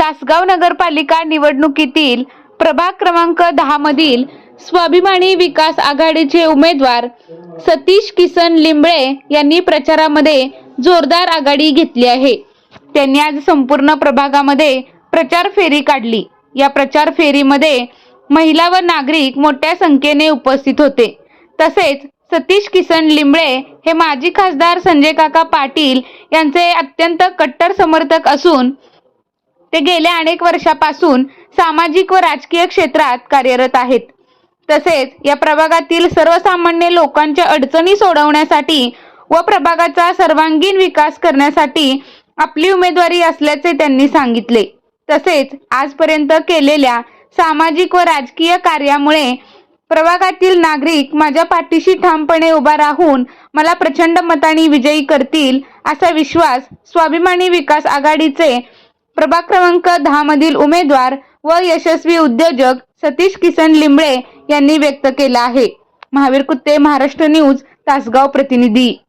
तासगाव नगरपालिका निवडणुकीतील प्रभाग क्रमांक दहा मधील स्वाभिमानी विकास आघाडीचे उमेदवार सतीश किसन लिंबळे यांनी प्रचारामध्ये जोरदार आघाडी घेतली आहे. त्यांनी आज संपूर्ण प्रभागामध्ये प्रचार फेरी काढली. या प्रचार फेरीमध्ये महिला व नागरिक मोठ्या संख्येने उपस्थित होते. तसेच सतीश किसन लिंबळे हे माजी खासदार संजय काका पाटील यांचे अत्यंत कट्टर समर्थक असून ते गेल्या अनेक वर्षापासून सामाजिक व राजकीय क्षेत्रात कार्यरत आहेत. तसेच या प्रभागातील सर्वसामान्य लोकांच्या अडचणी सोडवण्यासाठी व प्रभागाचा सर्वांगीण विकास करण्यासाठी आपली उमेदवारी असल्याचे त्यांनी सांगितले. तसेच आजपर्यंत केलेल्या सामाजिक व राजकीय कार्यामुळे प्रभागातील नागरिक माझ्या पाठीशी ठामपणे उभा राहून मला प्रचंड मताने विजयी करतील असा विश्वास स्वाभिमानी विकास आघाडीचे प्रभाग क्रमांक दहा मधील उमेदवार व यशस्वी उद्योजक सतीश किसन लिंबळे यांनी व्यक्त केला आहे. महावीर कुत्ते महाराष्ट्र न्यूज तासगाव प्रतिनिधी.